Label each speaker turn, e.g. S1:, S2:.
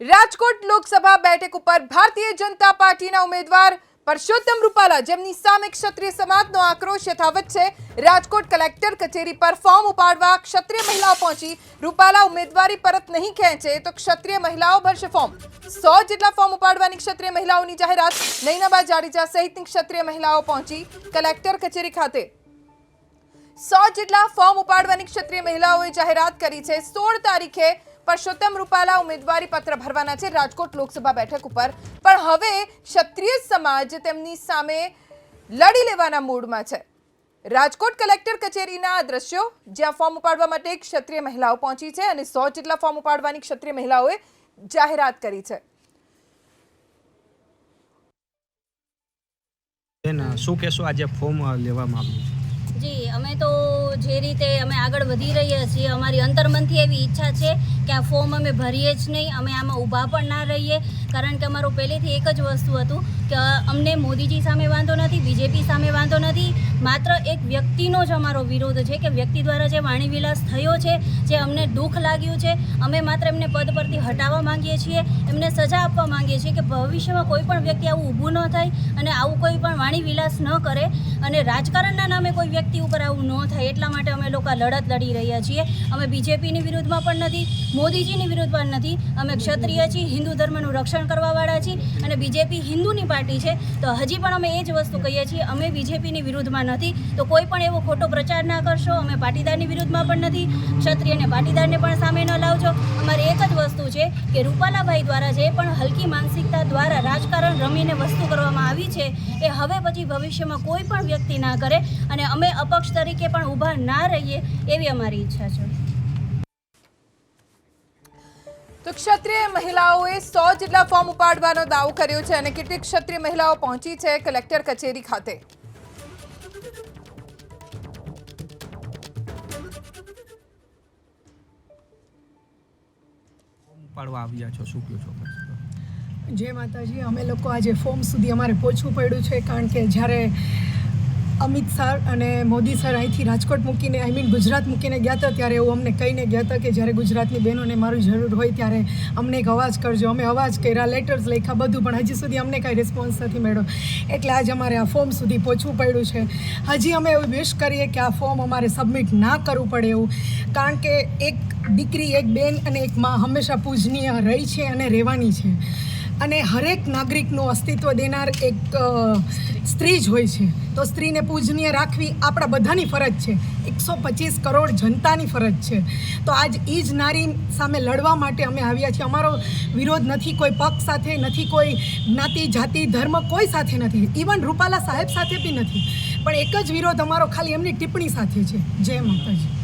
S1: રાજકોટ લોકસભા બેઠક ઉપર ભારતીય જનતા પાર્ટીના ઉમેદવાર પરસોત્તમ રૂપાલા, જેમની સામે ક્ષત્રિય સમાજનો આક્રોશ યથાવત છે, રાજકોટ કલેક્ટર કચેરી પર ફોર્મ ઉપાડવા ક્ષત્રિય મહિલાઓ પહોંચી. રૂપાલા ઉમેદવારી પરત નહીં ખેંચે તો ક્ષત્રિય મહિલાઓ ભરશે ફોર્મ. સો જેટલા ફોર્મ ઉપાડવાની ક્ષત્રિય મહિલાઓની જાહેરાત નૈનાબા જાડેજા સહિતની ક્ષત્રિય મહિલાઓ પહોંચી કલેક્ટર કચેરી ખાતે. સો જેટલા ફોર્મ ઉપાડવાની ક્ષત્રિય મહિલાઓએ જાહેરાત કરી છે, સોળ તારીખે પરસોત્તમ રૂપાલા ઉમેદવારી પત્ર ભરવાના છે રાજકોટ લોકસભા બેઠક ઉપર. પણ હવે ક્ષત્રિય સમાજ તેમની સામે લડી લેવાના મૂડમાં છે. રાજકોટ કલેક્ટર કચેરીના આ દ્રશ્યો જ્યાં ફોર્મ ઉપાડવા માટે ક્ષત્રિય મહિલાઓ પહોંચી છે અને સો જેટલા ફોર્મ ઉપાડવાની ક્ષત્રિય મહિલાઓએ જાહેરાત કરી છે.
S2: શું કેશો આજે ફોર્મ લેવામાં આવ્યું છે?
S3: જી અમે તો રીતે અમે આગળ વધી રહ્યા છીએ. અમારી અંતર્મનથી એવી ઈચ્છા છે કે આ ફોર્મ અમે ભરીએ જ નહીં. અમે આમાં ઊભા પણ ના રહીએ. કારણ કે અમારું પહેલેથી એક જ વસ્તુ હતું કે અમને મોદીજી સામે વાંધો નથી, બીજેપી સામે વાંધો માત્ર એક વ્યક્તિનો જ અમારો વિરોધ છે કે વ્યક્તિ દ્વારા જે વાણીવિલાસ થયો છે, જે અમને દુઃખ લાગ્યું છે, અમે માત્ર એમને પદ પરથી હટાવવા માંગીએ છીએ, એમને સજા આપવા માંગીએ છીએ કે ભવિષ્યમાં કોઈ પણ વ્યક્તિ આવું ઊભું ન થાય અને આવું કોઈ પણ વાણીવિલાસ ન કરે અને રાજકારણના નામે કોઈ વ્યક્તિ ઉપર આવું ન થાય એટલા માટે અમે લોકો લડત લડી રહ્યા છીએ. અમે બીજેપીની વિરુદ્ધમાં પણ નથી, મોદીજીની વિરુદ્ધમાં નથી, અમે ક્ષત્રિય છીએ, હિન્દુ ધર્મનું રક્ષણ કરવાવાળા છીએ અને બીજેપી હિન્દુની પાર્ટી છે. તો હજી પણ અમે એ જ વસ્તુ કહીએ છીએ, અમે બીજેપીની વિરુદ્ધમાં નથી. તો કોઈ પણ એવો ખોટો પ્રચાર ના કરશો. અમે પાટીદારની વિરુદ્ધમાં પણ નથી. ક્ષત્રિય અને પાટીદારને પણ સામે ન લાવજો. અમારી એક જ વસ્તુ છે કે રૂપાલાભાઈ દ્વારા જે પણ હલકી માનસિકતા દ્વારા રાજકારણ રમીને વસ્તુ કરવામાં આવી છે, એ હવે પછી ભવિષ્યમાં કોઈ પણ વ્યક્તિ ના કરે અને અમે અપક્ષ તરીકે પણ ઊભા ના રહીએ એવી અમારી ઈચ્છા છે.
S1: તો ક્ષત્રિય મહિલાઓએ સો જેટલા ફોર્મ ઉપાડવાનો દાવો કર્યો છે અને કેટલીક ક્ષત્રિય મહિલાઓ પહોંચી છે કલેક્ટર કચેરી ખાતે.
S2: ઉપાડવા આવ્યા છો, શું કહો છો?
S4: માતાજી, અમે લોકો આજે ફોર્મ સુધી અમારે પહોંચવું પડ્યું છે, કારણ કે જ્યારે અમિત સર અને મોદી સર અહીંથી રાજકોટ મૂકીને આઈ મીન ગુજરાત મૂકીને ગયા હતા. ત્યારે એવું અમને કહીને ગયા હતા કે જ્યારે ગુજરાતની બહેનોને મારી જરૂર હોય ત્યારે અમને એક અવાજ કરજો. અમે અવાજ કર્યા લેટર્સ લખ્યા, બધું, પણ હજી સુધી અમને કાંઈ રિસ્પોન્સ નથી મળ્યો. એટલે આજે અમારે આ ફોર્મ સુધી પહોંચવું પડ્યું છે. હજી અમે એવું વિશ કરીએ કે આ ફોર્મ અમારે સબમિટ ના કરવું પડે એવું. કારણ કે એક દીકરી, એક બેન અને એક મા હંમેશા પૂજનીય રહી છે અને રહેવાની છે. અને હરેક નાગરિકનું અસ્તિત્વ દેનાર એક સ્ત્રી જ હોય છે. તો સ્ત્રીને પૂજનીય રાખવી આપણા બધાની ફરજ છે. એકસો પચીસ કરોડ જનતાની ફરજ છે. તો આજ એ જ નારી સામે લડવા માટે અમે આવ્યા છીએ. અમારો વિરોધ નથી કોઈ પક્ષ સાથે, નથી કોઈ જ્ઞાતિ, જાતિ, ધર્મ કોઈ સાથે નથી. ઇવન રૂપાલા સાહેબ સાથે બી નથી. પણ એક જ વિરોધ અમારો ખાલી એમની ટિપ્પણી સાથે છે. જય માતાજી.